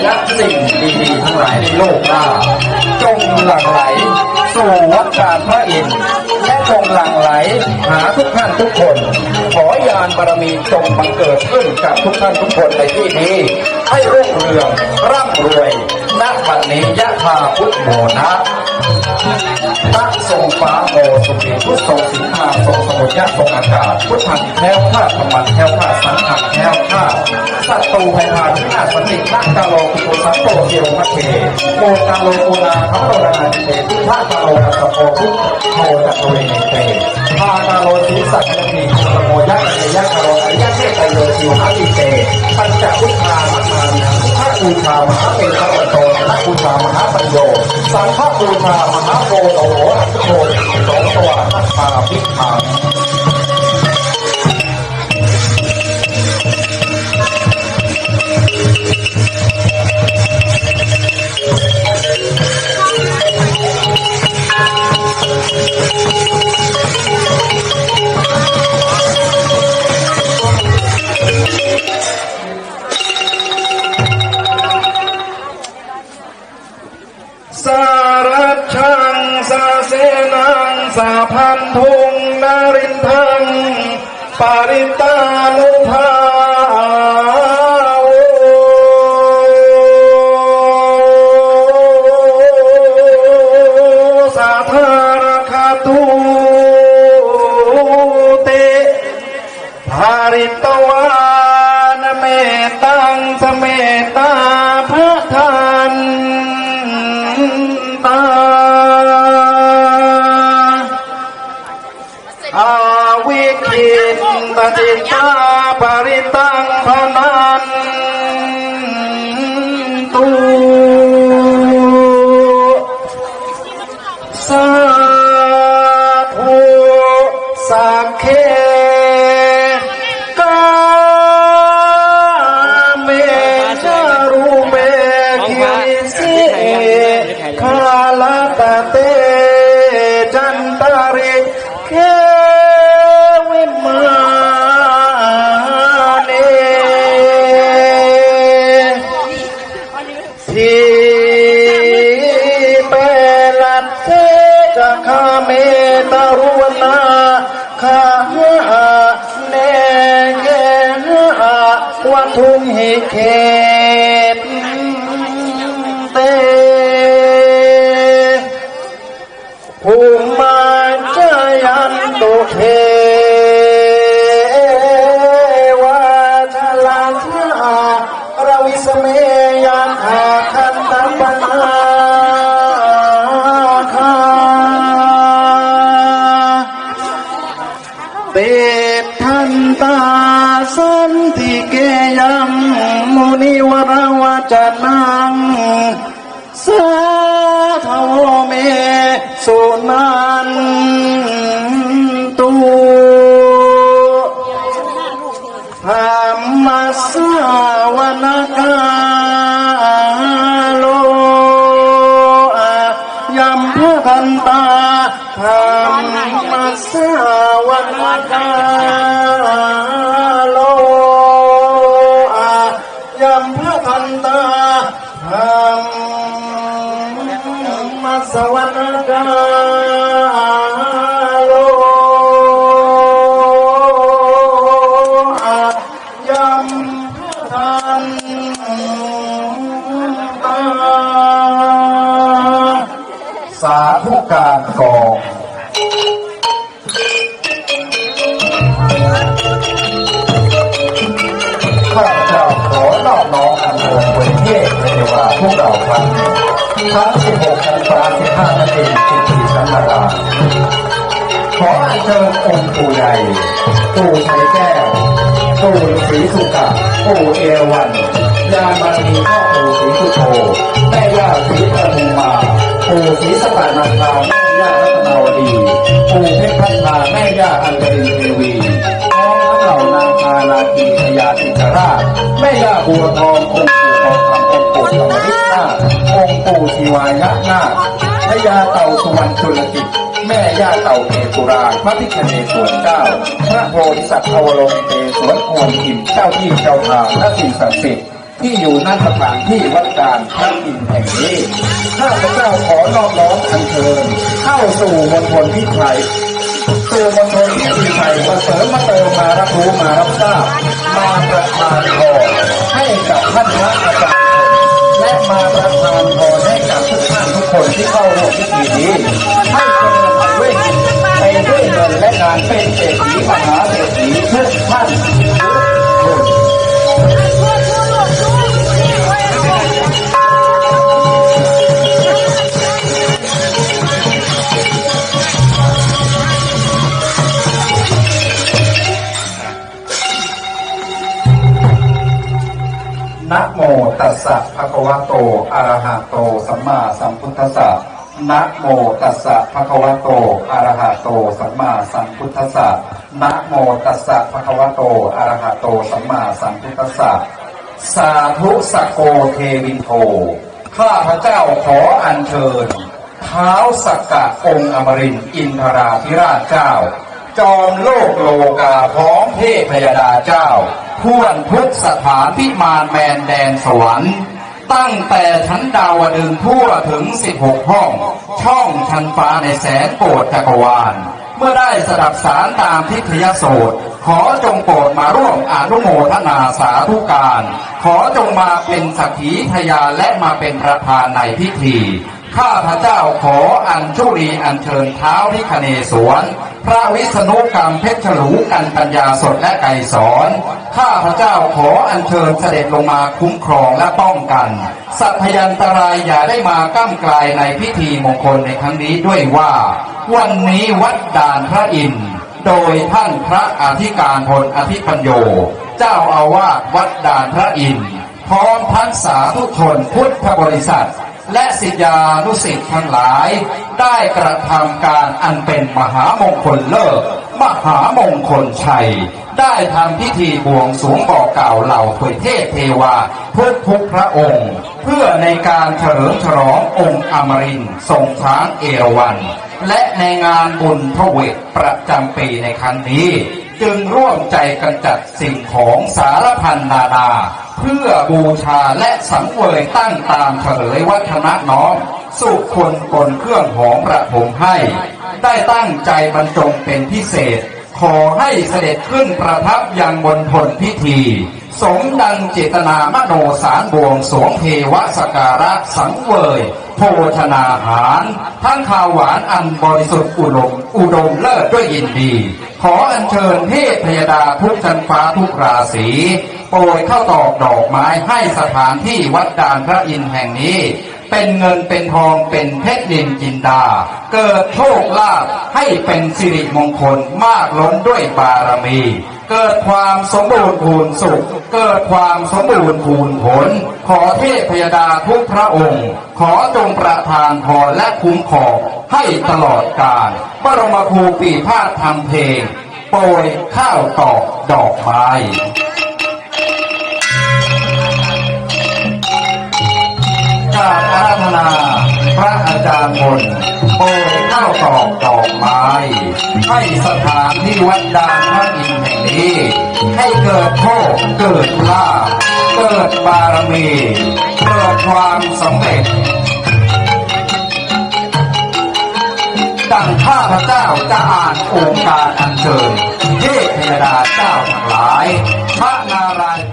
ายะสิ่งดีๆทั้งหลายในโลกหน้าจงหลั่งไหล สู่วัดการพระอินทร์และจงหลั่งไหลหาทุกท่านทุกคน ขอยานบารมีจงบังเกิดขึ้นกับทุกท่านทุกคนในที่นี้ ให้รุ่งเรืองร่ำรวยณบัดนี้ยะาพุทโมนะ ฟ้าโมสุขีพุทธงสิงหาทรงสมุทยะทรงอากาศพุทธังแค้วคลาดธรรมันแค้วคลาดสังหังแค้วคลาดสัตตูไพพาทินาสตินักกาโลกุโกสัมโตเทวมะเทโมกาโลกุนาคัมโรนาจิเตทุพะกาโลกัสสโปทุโมจักเวเนเตพากาโลสีสัตตมีโมโมยักษ์เนยักาโลอริยะเทไตโยชิวหาติเตปัญจพุทธามัมานิ บูชามหาเมตตาโตนะบูชามหาปัญโยสังฆบูชามหาโพโตโหอัตโตโสสวาทัตตาพิมาาพันธุงนารินทังปาริตานุภาสาธารคาตุเตภาริตวานเมตังสเมตา ต ตาสันติเกยังมุนิวรวจนังสาธวเมสุนันตุธรรมสวนกาโลอายัมพันตาธรรมสวนกาารกองข้าเจ้าขอนอบน้อมอันโอนเผยเทศในเวาพวกเราครั้งทั้ง16กันตรา15นาที14ชั้นนาราขออัญเชิญองค์ปู่ใหญ่ปู่ไทยแก้วปู่ฤาษีสุกะปู่เอวันยานบารมีพ่อปู่ศรีสุโธแม่ย่าศรีปฐุมมาปู่ศรีสตานาคา ดีปู่เพชรพัฒนาแม่ย่าอัญชลีเทวีน้องเหล่านางพาลากีพญาติจราชแม่ย่าบัวทององค์ปู่ทองคำองค์ปู่ธรรมฤทธิ์นาคองค์ปู่ศิวายะนาคพญาเต่าสุวรรณจุลกิจแม่ย่าเต่าเทปุราพระพิคเนศวรเจ้า พระโพธิสัตว์อวโลงเตสวนอวนอิมเจ้าที่เจ้าทางและสิ่งศักดิ์สิทธิ์ที่อยู่ณสถานที่วัดการพระอินทร์แห่งนี้ สู่มณฑลพิไทยสู่มณฑลพิธีไทยมาเสริมมาเติมมารับรู้มารับทราบมาประทานพรให้กับท่านพระอาจารย์และมาประทานพรให้กับทุกท่านทุกคนที่เข้าร่วมพิธีนี้ให้เจริญไปด้วยไปด้วยเงินและงานเป็นเศรษฐีมหาเศรษฐีทุกท่านทุกคน ตัสสะภะคะวะโตอะระหะโต สัมมาสัมพุทธัสสะนะโมตัสสะภะคะวะโตอะระหะโต สัมมาสัมพุทธัสสะนะโมตัสสะภะคะวะโตอะระหะโต สัมมาสัมพุทธัสสะสาธุสกโกเทวินโทข้าพระเจ้าขออัญเชิญเท้าสกกะองค์อมรินทร์อินทราธิราชเจ้า จอมโลกโลกาพร้อมเทพยดาเจ้าท่วนทุกสถานพิมานแมนแดนสวรรค์ตั้งแต่ชั้นดาวดึงทั่วถึง 16 ห้อง ช่องชั้นฟ้าในแสนโปรดจักรวาล เมื่อได้สดับสารตามทิพยโสตขอจงโปรดมาร่วมอนุโมทนาสาธุการ ขอจงมาเป็นสักขีพยานและมาเป็นประธานในพิธี ข้าพระเจ้าขออัญชุรีอัญเชิญเท้าพิคเนศวร พระวิษณุกรรมเพชรฉลูกันปัญญาสดและไก่สอน ข้าพระเจ้าขออัญเชิญเสด็จลงมาคุ้มครองและป้องกัน สัตพยันตรายอย่าได้มาก้ามกลายในพิธีมงคลในครั้งนี้ด้วยว่า วันนี้วัดด่านพระอินทร์โดยท่านพระอธิการพลอธิปัญโย เจ้าอาวาสวัดด่านพระอินทร์พร้อมทั้งสาธุชนพุทธบริษัท และศิยานุสิษย์ทั้งหลาย ได้กระทำการอันเป็นมหามงคลเลิศมหามงคลชัย ได้ทำพิธีบวงสรวงบอกกล่าวเหล่าถวยเทพเทวาทุกทุกพระองค์ เพื่อในการเฉลิมฉลององค์อมรินทรงช้างเอราวัณและในงานบุญพระเวทประจำปีในครั้งนี้ จึงร่วมใจกันจัดสิ่งของสารพันนานา เพื่อบูชาและสังเวยตั้งตามเฉลยวัฒนน้อมสุคนกลเครื่องหอมประผมให้ ได้ตั้งใจบรรจงเป็นพิเศษ ขอให้เสด็จขึ้นประทับยังบนทนพิธี สมดังเจตนามโนสารบวงสวงเทวสกการะสังเวย โภชนาหาร ทั้งข้าวหวานอันบริสุทธิ์อุดมอุดมเลิศด้วยยินดี ขออัญเชิญเทพพยดาทุกชั้นฟ้าทุกราศีโปรยเข้าตอกดอกไม้ให้สถานที่วัดดานพระอินทร์แห่งนี้ เป็นเงินเป็นทองเป็นเพชรนินจินดา เกิดโชคลาภให้เป็นสิริมงคลมากล้นด้วยบารมี เกิดความสมบูรณ์พูนสุข เกิดความสมบูรณ์พูนผล ขอเทพพยดาทุกพระองค์ ขอจงประทานพรและคุ้มครองให้ตลอดกาลบรมครูปีพาดทำเพลง โปรยข้าวตอกดอกไม้ นาพระอาจารย์มนโปรยข้าวตอกดอกไม้ให้สถานที่วัดดานพระอินทร์แห่งนี้ ให้เกิดโชคเกิดลาภเกิดบารมีเกิดความสำเร็จดังข้าพระเจ้าจะอ่านองค์การอัญเชิญเทพยดาเจ้าทั้งหลาย พระนาราย